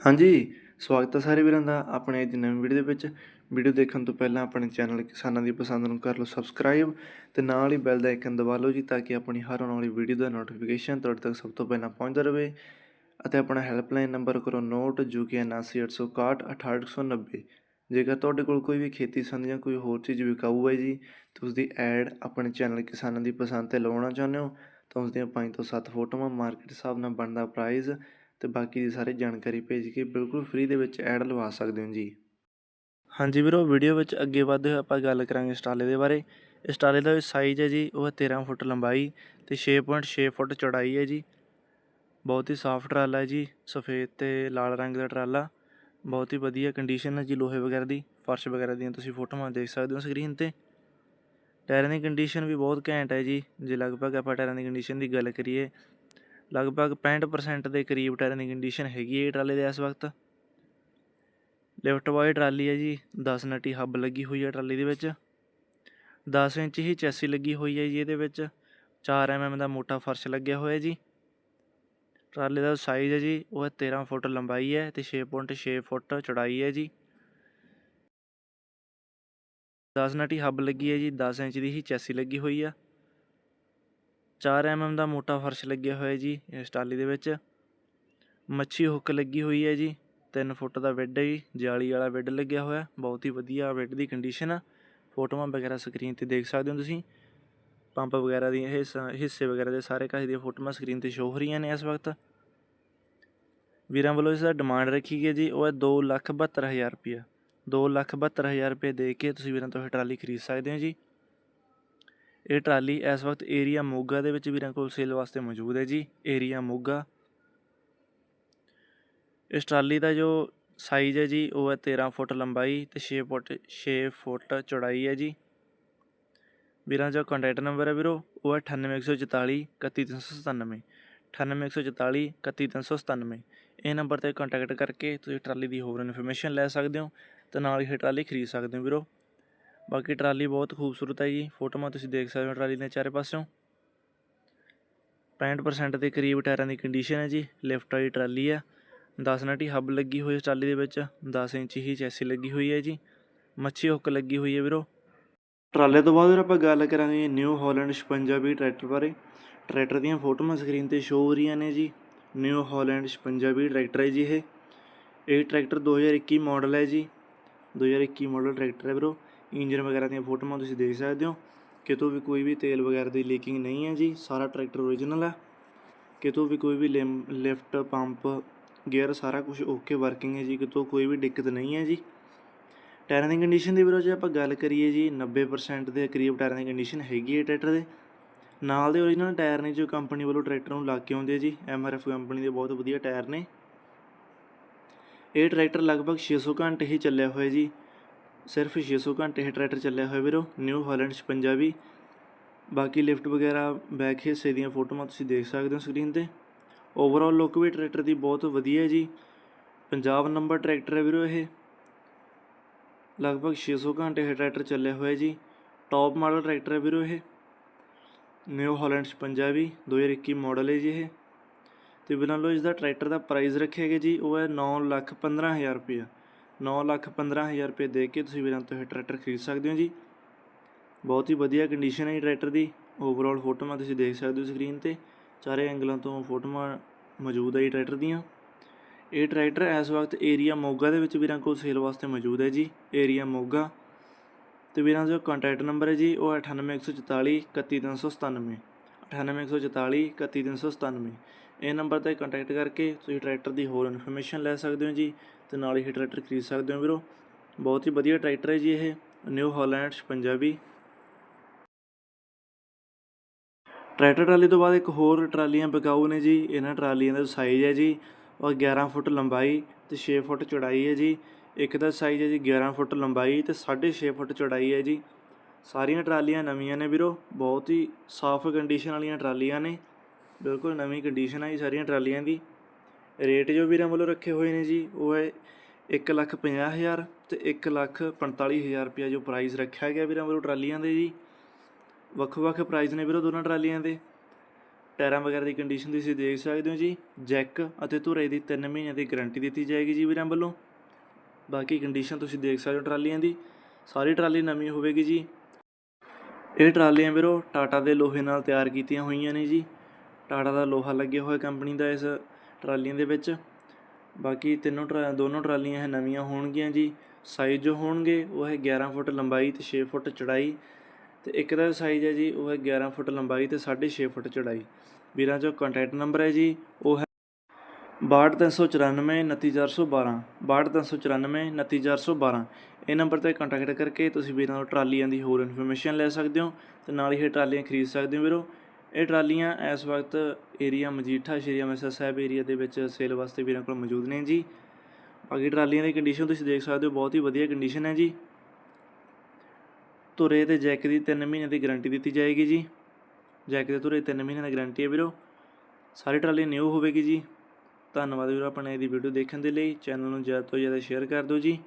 ਹਾਂਜੀ, ਸਵਾਗਤ ਹੈ ਸਾਰੇ ਵੀਰਾਂ ਦਾ ਆਪਣੇ ਅੱਜ ਨਵੀਂ ਵੀਡੀਓ ਦੇ ਵਿੱਚ। ਵੀਡੀਓ ਦੇਖਣ ਤੋਂ ਪਹਿਲਾਂ ਆਪਣੇ ਚੈਨਲ ਕਿਸਾਨਾਂ ਦੀ ਪਸੰਦ ਨੂੰ ਕਰ ਲਓ ਸਬਸਕ੍ਰਾਈਬ ਤੇ ਨਾਲ ਹੀ ਬੈਲ ਦਾ ਆਈਕਨ ਦਬਾ ਲਓ ਜੀ ਤਾਂ ਕਿ ਆਪਣੀ ਹਰ ਆਉਣ ਵਾਲੀ ਵੀਡੀਓ ਦਾ ਨੋਟੀਫਿਕੇਸ਼ਨ ਤੁਹਾਡੇ ਤੱਕ ਸਭ ਤੋਂ ਪਹਿਲਾਂ ਪਹੁੰਚਦਾ ਰਹੇ। ਅਤੇ ਆਪਣਾ ਹੈਲਪਲਾਈਨ ਨੰਬਰ ਕਰੋ ਨੋਟ ਜੋ ਕਿ 7986618890 ਜੇਕਰ ਤੁਹਾਡੇ ਕੋਲ ਕੋਈ ਵੀ ਖੇਤੀ ਸੰਬੰਧੀ ਜਾਂ ਕੋਈ ਹੋਰ ਚੀਜ਼ ਵਿਕਾਊ ਹੈ ਜੀ, ਤੇ ਉਸ ਦੀ ਐਡ ਆਪਣੇ ਚੈਨਲ ਕਿਸਾਨਾਂ ਦੀ ਪਸੰਦ ਤੇ ਲਵਾਉਣਾ ਚਾਹੁੰਦੇ ਹੋ, ਤਾਂ ਉਸ ਦੀਆਂ 5 ਤੋਂ 7 ਫੋਟੋਆਂ ਮਾਰਕੀਟ ਹਿਸਾਬ ਨਾਲ ਬਣਦਾ ਪ੍ਰਾਈਸ ਅਤੇ ਬਾਕੀ ਦੀ ਸਾਰੀ ਜਾਣਕਾਰੀ ਭੇਜ ਕੇ ਬਿਲਕੁਲ ਫ੍ਰੀ ਦੇ ਵਿੱਚ ਐਡ ਲਵਾ ਸਕਦੇ ਹੋ ਜੀ। ਹਾਂਜੀ ਵੀਰੋ ਵੀਡੀਓ ਵਿੱਚ ਅੱਗੇ ਵਧਦੇ ਹੋਏ ਆਪਾਂ ਗੱਲ ਕਰਾਂਗੇ ਇਸ ਟਰਾਲੇ ਦੇ ਬਾਰੇ। ਇਸ ਟਰਾਲੇ ਦਾ ਸਾਈਜ਼ ਹੈ ਜੀ, ਉਹ ਹੈ 13 ਫੁੱਟ ਲੰਬਾਈ ਤੇ 6.6 ਫੁੱਟ ਚੌੜਾਈ ਹੈ ਜੀ। ਬਹੁਤ ਹੀ ਸਾਫ਼ ਟਰਾਲਾ ਹੈ ਜੀ, ਸਫੇਦ ਤੇ ਲਾਲ ਰੰਗ ਦਾ ਟਰਾਲਾ। ਬਹੁਤ ਹੀ ਵਧੀਆ ਕੰਡੀਸ਼ਨ ਹੈ ਜੀ ਲੋਹੇ ਵਗੈਰਾ ਦੀ, ਫਰਸ਼ ਵਗੈਰਾ ਦੀਆਂ ਤੁਸੀਂ ਫੋਟੋਆਂ ਦੇਖ ਸਕਦੇ ਹੋ ਸਕਰੀਨ ਤੇ। ਟਾਇਰਾਂ ਦੀ ਕੰਡੀਸ਼ਨ ਵੀ ਬਹੁਤ ਘੈਂਟ ਹੈ ਜੀ, ਜੇ ਲਗਭਗ ਆਪਾਂ ਟਾਇਰਾਂ ਦੀ ਕੰਡੀਸ਼ਨ ਦੀ ਗੱਲ ਕਰੀਏ ਲਗਭਗ 65% ਦੇ ਕਰੀਬ ਟਾਇਰਾਂ ਦੀ ਕੰਡੀਸ਼ਨ ਹੈਗੀ ਹੈ ਇਹ ਟਰਾਲੇ ਦੇ ਇਸ ਵਕਤ। ਲਿਫਟ ਵਾਈ ਟਰਾਲੀ ਹੈ ਜੀ 10 ਨਟੀ ਹੱਬ ਲੱਗੀ ਹੋਈ ਹੈ ਟਰਾਲੀ ਦੇ ਵਿੱਚ। 10 ਇੰਚ ਹੀ ਚੈਸੀ ਲੱਗੀ ਹੋਈ ਹੈ ਜੀ ਇਹਦੇ ਵਿੱਚ। 4 ਐਮਐਮ ਦਾ ਮੋਟਾ ਫਰਸ਼ ਲੱਗਿਆ ਹੋਇਆ ਜੀ। ਟਰਾਲੇ ਦਾ ਸਾਈਜ਼ ਹੈ ਜੀ, ਉਹ ਹੈ 13 ਫੁੱਟ ਲੰਬਾਈ ਹੈ ਤੇ 6.6 ਫੁੱਟ ਚੌੜਾਈ ਹੈ ਜੀ। 10 ਨਟੀ ਹੱਬ ਲੱਗੀ ਹੈ ਜੀ 10 ਇੰਚ ਦੀ ਹੀ ਚੈਸੀ ਲੱਗੀ ਹੋਈ ਆ। 4 ਐਮਐਮ ਦਾ ਮੋਟਾ ਫਰਸ਼ ਲੱਗਿਆ ਹੋਇਆ ਜੀ ਇਸ ਟਾਲੀ ਦੇ ਵਿੱਚ। ਮੱਛੀ ਹੁੱਕ ਲੱਗੀ ਹੋਈ ਹੈ ਜੀ 3 ਫੁੱਟ ਦਾ ਬੈੱਡ ਹੈ ਜੀ, ਜਾਲੀ ਵਾਲਾ ਬੈੱਡ ਲੱਗਿਆ ਹੋਇਆ, ਬਹੁਤ ਹੀ ਵਧੀਆ ਬੈੱਡ ਦੀ ਕੰਡੀਸ਼ਨ ਆ। ਫੋਟੋਆਂ ਵਗੈਰਾ ਸਕਰੀਨ ਤੇ ਦੇਖ ਸਕਦੇ ਹੋ ਤੁਸੀਂ। ਪੰਪ ਵਗੈਰਾ ਦੀਆਂ ਇਹ ਹਿੱਸੇ ਵਗੈਰਾ ਦੇ ਸਾਰੇ ਕਾਸੇ ਦੀਆਂ ਫੋਟੋਆਂ ਸਕਰੀਨ ਤੇ ਸ਼ੋ ਹੋ ਰਹੀਆਂ ਨੇ ਇਸ ਵਕਤ। ਵੀਰਾਂ ਵੱਲੋਂ ਇਸ ਦਾ ਡਿਮਾਂਡ ਰੱਖੀ ਗਈ ਜੀ, ਉਹ ਹੈ 272000 ਰੁਪਇਆ। 272000 ਰੁਪਏ ਦੇ ਕੇ ਤੁਸੀਂ ਵੀਰਾਂ ਤੋਂ ਇਹ ਟਰਾਲੀ ਖਰੀਦ ਸਕਦੇ ਹੋ ਜੀ। ਇਹ ਟਰਾਲੀ ਇਸ ਵਕਤ ਏਰੀਆ ਮੋਗਾ ਦੇ ਵਿੱਚ ਵੀਰਾਂ ਕੋਲ ਸੇਲ ਵਾਸਤੇ ਮੌਜੂਦ ਹੈ ਜੀ, ਏਰੀਆ ਮੋਗਾ। ਇਸ ਟਰਾਲੀ ਦਾ ਜੋ ਸਾਈਜ਼ ਹੈ ਜੀ, ਉਹ ਹੈ 13 ਫੁੱਟ ਲੰਬਾਈ ਤੇ 6 ਫੁੱਟ 6 ਫੁੱਟ ਚੌੜਾਈ ਹੈ ਜੀ। ਵੀਰਾਂ ਜੋ ਕੰਟੈਕਟ ਨੰਬਰ ਹੈ ਵੀਰੋ, ਉਹ ਹੈ 98144 31397 98144 31397 ਇਹ ਨੰਬਰ ਤੇ ਕੰਟੈਕਟ ਕਰਕੇ ਤੁਸੀਂ ਟਰਾਲੀ ਦੀ ਹੋਰ ਇਨਫੋਰਮੇਸ਼ਨ ਲੈ ਸਕਦੇ ਹੋ ਤੇ ਨਾਲ ਹੀ ਇਹ ਟਰਾਲੀ ਖਰੀਦ ਸਕਦੇ ਹੋ ਵੀਰੋ। ਬਾਕੀ ਟਰਾਲੀ ਬਹੁਤ ਖੂਬਸੂਰਤ ਹੈ ਜੀ। ਫੋਟੋਆਂ ਤੁਸੀਂ ਦੇਖ ਸਕਦੇ ਹੋ ਟਰਾਲੀ ਦੇ ਚਾਰੇ ਪਾਸਿਓਂ। 65% ਦੇ ਕਰੀਬ ਟਾਇਰਾਂ ਦੀ ਕੰਡੀਸ਼ਨ ਹੈ ਜੀ। ਲਿਫਟ ਵਾਲੀ ਟਰਾਲੀ ਆ 10 ਨਟੀ ਹੱਬ ਲੱਗੀ ਹੋਈ ਇਸ ਟਰਾਲੀ ਦੇ ਵਿੱਚ। 10 ਇੰਚ ਹੀ ਚੈਸੀ ਲੱਗੀ ਹੋਈ ਹੈ ਜੀ। ਮੱਛੀ ਹੁੱਕ ਲੱਗੀ ਹੋਈ ਹੈ ਵੀਰੋ। ਟਰਾਲੇ ਤੋਂ ਬਾਅਦ ਫਿਰ ਆਪਾਂ ਗੱਲ ਕਰਾਂਗੇ ਨਿਊ ਹਾਲੈਂਡ 56 ਟਰੈਕਟਰ ਬਾਰੇ। ਟਰੈਕਟਰ ਦੀਆਂ ਫੋਟੋਆਂ ਸਕਰੀਨ ਤੇ ਸ਼ੋ ਹੋ ਰਹੀਆਂ ਨੇ ਜੀ। ਨਿਊ ਹਾਲੈਂਡ 56 ਟਰੈਕਟਰ ਹੈ ਜੀ ਇਹ। ਇਹ ਟਰੈਕਟਰ 2021 ਮਾਡਲ ਹੈ ਜੀ। 2021 ਮਾਡਲ ਟਰੈਕਟਰ ਹੈ ਵੀਰੋ। ਇੰਜਨ ਵਗੈਰਾ ਦੀਆਂ ਫੋਟੋਆਂ ਤੁਸੀਂ ਦੇਖ ਸਕਦੇ ਹੋ। ਕਿਤੋਂ ਵੀ ਕੋਈ ਵੀ ਤੇਲ ਵਗੈਰਾ ਦੀ ਲੀਕਿੰਗ ਨਹੀਂ ਹੈ ਜੀ, ਸਾਰਾ ਟਰੈਕਟਰ ਓਰੀਜਨਲ ਹੈ। ਕਿਤੋਂ ਵੀ ਕੋਈ ਵੀ ਲਿਫਟ ਪੰਪ ਗੇਅਰ ਸਾਰਾ ਕੁਝ ਓਕੇ ਵਰਕਿੰਗ ਹੈ ਜੀ, ਕਿਤੋਂ ਕੋਈ ਵੀ ਦਿੱਕਤ ਨਹੀਂ ਹੈ ਜੀ। ਟਾਇਰਾਂ ਦੀ ਕੰਡੀਸ਼ਨ ਦੀ ਵੀਰੋ ਜੇ ਆਪਾਂ ਗੱਲ ਕਰੀਏ ਜੀ 90% ਦੇ ਕਰੀਬ ਟਾਇਰਾਂ ਦੀ ਕੰਡੀਸ਼ਨ ਹੈਗੀ ਹੈ ਟਰੈਕਟਰ ਦੇ। ਨਾਲ ਦੇ ਓਰੀਜਨਲ ਟਾਇਰ ਨੇ ਜੋ ਕੰਪਨੀ ਵੱਲੋਂ ਟਰੈਕਟਰ ਨੂੰ ਲਾ ਕੇ ਆਉਂਦੇ ਆ ਜੀ ਐਮਆਰਐਫ ਕੰਪਨੀ ਦੇ ਬਹੁਤ ਵਧੀਆ ਟਾਇਰ ਨੇ। ਇਹ ਟਰੈਕਟਰ ਲਗਭਗ 600 ਘੰਟੇ ਹੀ ਚੱਲਿਆ ਹੋਇਆ ਜੀ। ਸਿਰਫ 600 ਘੰਟੇ ਇਹ ਟਰੈਕਟਰ ਚੱਲਿਆ ਹੋਇਆ ਵੀਰੋ ਨਿਊ ਹਾਲੈਂਡ 'ਚ ਪੰਜਾਬੀ। ਬਾਕੀ ਲਿਫਟ ਵਗੈਰਾ ਬੈਕ ਹਿੱਸੇ ਦੀਆਂ ਫੋਟੋਆਂ ਤੁਸੀਂ ਦੇਖ ਸਕਦੇ ਹੋ ਸਕਰੀਨ ਤੇ। ਓਵਰਆਲ ਲੁੱਕ ਵੀ ਟਰੈਕਟਰ ਦੀ ਬਹੁਤ ਵਧੀਆ ਹੈ ਜੀ। ਪੰਜਾਬ ਨੰਬਰ ਟਰੈਕਟਰ ਹੈ ਵੀਰੋ ਇਹ। ਲਗਭਗ 600 ਘੰਟੇ ਇਹ ਟਰੈਕਟਰ ਚੱਲਿਆ ਹੋਇਆ ਜੀ। ਟੌਪ ਮਾਡਲ ਟਰੈਕਟਰ ਹੈ ਵੀਰੋ ਇਹ। ਨਿਊ ਹਾਲੈਂਡ 56 ਵੀ 2021 ਮਾਡਲ ਹੈ ਜੀ ਇਹ। ਤੇ ਬਿਨਾਂ ਲੋ ਇਸ ਦਾ ਟਰੈਕਟਰ ਦਾ ਪ੍ਰਾਈਸ ਰੱਖਿਆ ਗਿਆ ਜੀ, ਉਹ ਹੈ 9 ਲੱਖ 15000 ਰੁਪਇਆ। 9 ਲੱਖ 15000 ਰੁਪਏ ਦੇ ਕੇ ਤੁਸੀਂ ਵੀਰਾਂ ਤੋਂ ਇਹ ਟਰੈਕਟਰ ਖਰੀਦ ਸਕਦੇ ਹੋ ਜੀ। ਬਹੁਤ ਹੀ ਵਧੀਆ ਕੰਡੀਸ਼ਨ ਹੈ ਜੀ ਟਰੈਕਟਰ ਦੀ। ਓਵਰਆਲ ਫੋਟੋਆਂ ਤੁਸੀਂ ਦੇਖ ਸਕਦੇ ਹੋ ਸਕਰੀਨ ਤੇ। ਚਾਰੇ ਐਂਗਲਾਂ ਤੋਂ ਫੋਟੋਆਂ ਮੌਜੂਦ ਹੈ ਜੀ ਟਰੈਕਟਰ ਦੀਆਂ। ਇਹ ਟਰੈਕਟਰ ਇਸ ਵਕਤ ਏਰੀਆ ਮੋਗਾ ਦੇ ਵਿੱਚ ਵੀਰਾਂ ਕੋਲ ਸੇਲ ਵਾਸਤੇ ਮੌਜੂਦ ਹੈ ਜੀ। ਏਰੀਆ ਮੋਗਾ ਤੇ ਵੀਰਾਂ ਦਾ ਜੋ ਕੰਟੈਕਟ ਨੰਬਰ ਹੈ ਜੀ, ਉਹ ਹੈ 98144 31397 98144 31397 ਇਹ ਨੰਬਰ ਤੇ ਕੰਟੈਕਟ ਕਰਕੇ ਤੁਸੀਂ ਟਰੈਕਟਰ ਦੀ ਹੋਰ ਇਨਫੋਰਮੇਸ਼ਨ ਲੈ ਸਕਦੇ ਹੋ ਜੀ ਅਤੇ ਨਾਲ ਹੀ ਟਰੈਕਟਰ ਖਰੀਦ ਸਕਦੇ ਹੋ ਵੀਰੋ। ਬਹੁਤ ਹੀ ਵਧੀਆ ਟਰੈਕਟਰ ਹੈ ਜੀ ਇਹ ਨਿਊ ਹਾਲੈਂਡ 56 ਟਰੈਕਟਰ ਟਰਾਲੀ ਤੋਂ ਬਾਅਦ ਇੱਕ ਹੋਰ ਟਰਾਲੀਆਂ ਬਕਾਊ ਨੇ ਜੀ, ਇਹਨਾਂ ਟਰਾਲੀਆਂ ਦਾ ਸਾਈਜ਼ ਹੈ ਜੀ, ਉਹ 11 ਫੁੱਟ ਲੰਬਾਈ ਤੇ 6 ਫੁੱਟ ਚੌੜਾਈ ਹੈ ਜੀ। ਇੱਕ ਦਾ ਸਾਈਜ਼ ਹੈ ਜੀ 11 ਫੁੱਟ ਲੰਬਾਈ ਤੇ 6.5 ਫੁੱਟ ਚੌੜਾਈ ਹੈ ਜੀ। ਸਾਰੀਆਂ ਟਰਾਲੀਆਂ ਨਵੀਆਂ ਨੇ ਵੀਰੋ, ਬਹੁਤ ਹੀ ਸਾਫ਼ ਕੰਡੀਸ਼ਨ ਵਾਲੀਆਂ ਟਰਾਲੀਆਂ ਨੇ। ਬਿਲਕੁਲ ਨਵੀਂ ਕੰਡੀਸ਼ਨ ਹੈ ਜੀ ਸਾਰੀਆਂ ਟਰਾਲੀਆਂ ਦੀ। ਰੇਟ ਜੋ ਵੀਰਾਂ ਵੱਲੋਂ ਰੱਖੇ ਹੋਏ ਨੇ ਜੀ, ਉਹ ਹੈ 1 ਲੱਖ 50 ਹਜ਼ਾਰ ਤੇ 1 ਲੱਖ 45 ਹਜ਼ਾਰ ਰੁਪਇਆ ਜੋ ਪ੍ਰਾਈਸ ਰੱਖਿਆ ਗਿਆ ਵੀਰਾਂ ਵੱਲੋਂ ਟਰਾਲੀਆਂ ਦੇ ਜੀ। ਵੱਖ ਵੱਖ ਪ੍ਰਾਈਸ ਨੇ ਵੀਰੋ ਦੋਨਾਂ ਟਰਾਲੀਆਂ ਦੇ। ਟਾਇਰਾਂ ਵਗੈਰਾ ਦੀ ਕੰਡੀਸ਼ਨ ਤੁਸੀਂ ਦੇਖ ਸਕਦੇ ਹੋ ਜੀ। ਜੈਕ ਅਤੇ ਧੁਰੇ ਦੀ 3 ਮਹੀਨਿਆਂ ਦੀ ਗਾਰੰਟੀ ਦਿੱਤੀ ਜਾਏਗੀ ਜੀ ਵੀਰਾਂ ਵੱਲੋਂ। ਬਾਕੀ ਕੰਡੀਸ਼ਨ ਤੁਸੀਂ ਦੇਖ ਸਕਦੇ ਹੋ ਟਰਾਲੀਆਂ ਦੀ। ਸਾਰੀ ਟਰਾਲੀ ਨਵੀਂ ਹੋਵੇਗੀ ਜੀ। ਇਹ ਟਰਾਲੀਆਂ ਵੀਰੋ ਟਾਟਾ ਦੇ ਲੋਹੇ ਨਾਲ ਤਿਆਰ ਕੀਤੀਆਂ ਹੋਈਆਂ ਨੇ ਜੀ। ਟਾਟਾ ਦਾ ਲੋਹਾ ਲੱਗਿਆ ਹੋਇਆ ਕੰਪਨੀ ਦਾ ਇਸ ਟਰਾਲੀਆਂ ਦੇ ਵਿੱਚ। ਬਾਕੀ ਤਿੰਨੋਂ ਟਰਾ, ਦੋਨੋਂ ਟਰਾਲੀਆਂ ਇਹ ਨਵੀਆਂ ਹੋਣਗੀਆਂ ਜੀ। ਸਾਈਜ਼ ਜੋ ਹੋਣਗੇ ਉਹ ਹੈ 11 ਫੁੱਟ ਲੰਬਾਈ ਤੇ 6 ਫੁੱਟ ਚੜਾਈ। ਤੇ ਇੱਕ ਦਾ ਸਾਈਜ਼ ਹੈ ਜੀ, ਉਹ ਹੈ 11 ਫੁੱਟ ਲੰਬਾਈ ਤੇ 6.5 ਫੁੱਟ ਚੜਾਈ। ਵੀਰਾਂ ਜੋ ਕੰਟੈਕਟ ਨੰਬਰ ਹੈ ਜੀ, ਉਹ ਹੈ 62394 29412 62394 29412 ਇਹ ਨੰਬਰ ਤੇ ਕੰਟੈਕਟ ਕਰਕੇ ਤੁਸੀਂ ਵੀਰਾਂ ਤੋਂ ਟਰਾਲੀਆਂ ਦੀ ਹੋਰ ਇਨਫੋਰਮੇਸ਼ਨ ਲੈ ਸਕਦੇ ਹੋ ਤੇ ਨਾਲ ਹੀ ਇਹ ਟਰਾਲੀਆਂ ਖਰੀਦ ਸਕਦੇ ਹੋ ਵੀਰੋ। ਇਹ ਟਰਾਲੀਆਂ ਇਸ ਵਕਤ ਏਰੀਆ ਮਜੀਠਾ, ਸ਼੍ਰੀ ਅੰਮ੍ਰਿਤਸਰ ਸਾਹਿਬ ਏਰੀਆ ਦੇ ਵਿੱਚ ਸੇਲ ਵਾਸਤੇ ਵੀਰਾਂ ਕੋਲ ਮੌਜੂਦ ਨੇ ਜੀ। ਬਾਕੀ ਟਰਾਲੀਆਂ ਦੀ ਕੰਡੀਸ਼ਨ ਤੁਸੀਂ ਦੇਖ ਸਕਦੇ ਹੋ, ਬਹੁਤ ਹੀ ਵਧੀਆ ਕੰਡੀਸ਼ਨ ਹੈ ਜੀ। ਧੁਰੇ ਤੇ ਜੈਕ ਦੀ 3 ਮਹੀਨੇ ਦੀ ਗਾਰੰਟੀ ਦਿੱਤੀ ਜਾਏਗੀ ਜੀ। ਜੈਕ ਦੇ ਧੁਰੇ 3 ਮਹੀਨੇ ਦੀ ਗਾਰੰਟੀ ਹੈ ਵੀਰੋ। ਸਾਰੀ ਟਰਾਲੀ ਨਿਊ ਹੋਵੇਗੀ ਜੀ। ਧੰਨਵਾਦ ਵੀਰੋ ਆਪਣੇ ਦੀ ਵੀਡੀਓ ਦੇਖਣ ਦੇ ਲਈ। ਚੈਨਲ ਨੂੰ ਜ਼ਿਆਦਾ ਤੋਂ ਜ਼ਿਆਦਾ ਸ਼ੇਅਰ ਕਰ ਦਿਓ ਜੀ।